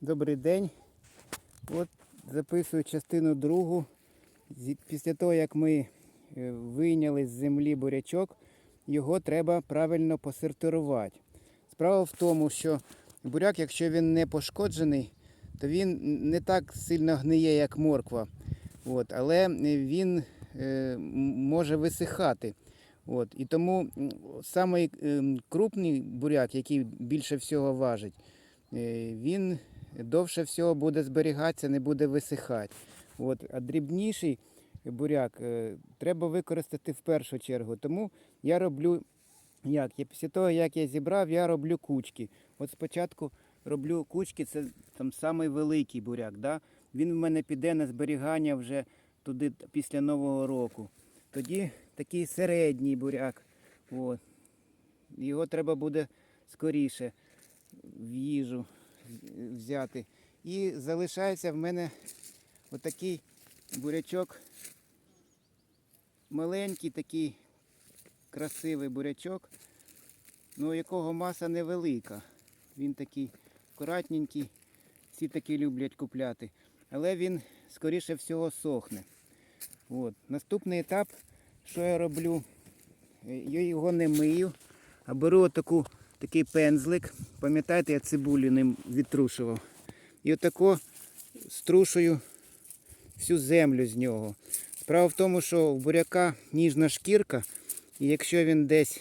Добрий день. От записую частину другу. Після того, як ми е, вийняли з землі бурячок, його треба правильно посортирувати. Справа в тому, що буряк, якщо він не пошкоджений, то він не так сильно гниє, як морква. От, але він е, може висихати. От, і тому самий ем, крупний буряк, який більше всього важить, е, він довше всього буде зберігатися, не буде висихати. От, а дрібніший буряк е, треба використати в першу чергу. Тому я роблю як? Я після того, як я зібрав, я роблю кучки. От спочатку роблю кучки, це там самий буряк. Да? Він в мене піде на зберігання вже туди після Нового року. Тоді такий середній буряк. От. Його треба буде скоріше в їжу взяти. І залишається в мене отакий бурячок. Маленький такий красивий бурячок, ну якого маса невелика. Він такий акуратненький, всі такі люблять купляти. Але він скоріше всього сохне. От. Наступний етап, що я роблю, Е, я його не мию, а беру отаку, такий пензлик. Пам'ятаєте, я цибулю ним відтрушував. І отако струшую всю землю з нього. Справа в тому, що у буряка ніжна шкірка, і якщо він десь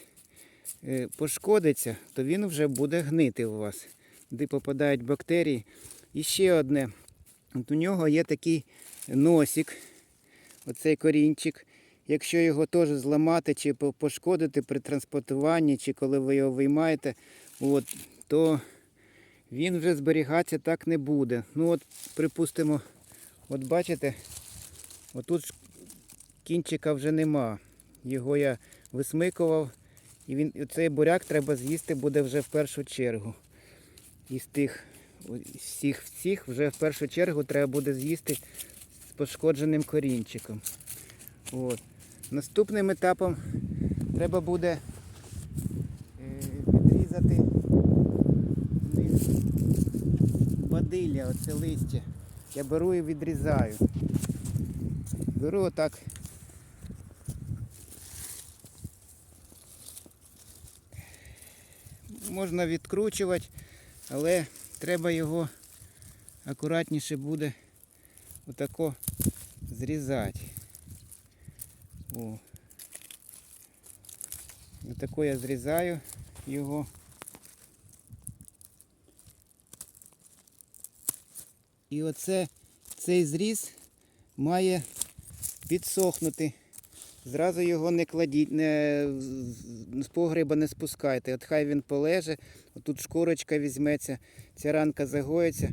е, пошкодиться, то він вже буде гнити у вас, де попадають бактерії. І ще одне. От у нього є такий носик, оцей корінчик. Якщо його теж зламати чи пошкодити при транспортуванні, чи коли ви його виймаєте, от, то він вже зберігатися так не буде. Ну от, припустимо, от бачите, отут кінчика вже нема. Його я висмикував, і він, цей буряк треба з'їсти буде вже в першу чергу. Із тих всіх всіх вже в першу чергу треба буде з'їсти з пошкодженим корінчиком. От. Наступним етапом треба буде е, відрізати бадилля, оце листя. Я беру і відрізаю. Беру отак. Можна відкручувати, але треба його акуратніше буде отако зрізати. О. Отако я зрізаю його. І оце цей зріз має підсохнути. Зразу його не кладіть, не, з- погреба не спускайте. От хай він полеже, отут шкурочка візьметься, ця ранка загоїться,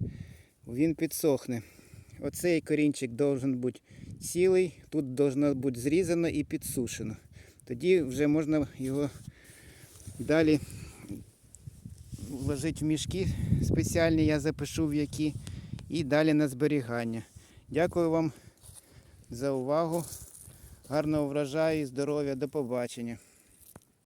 він підсохне. Оцей корінчик должен бути цілий, тут повинно бути зрізано і підсушено. Тоді вже можна його далі вложити в мішки спеціальні, я запишу в які, і далі на зберігання. Дякую вам за увагу. Гарного врожаю і здоров'я. До побачення.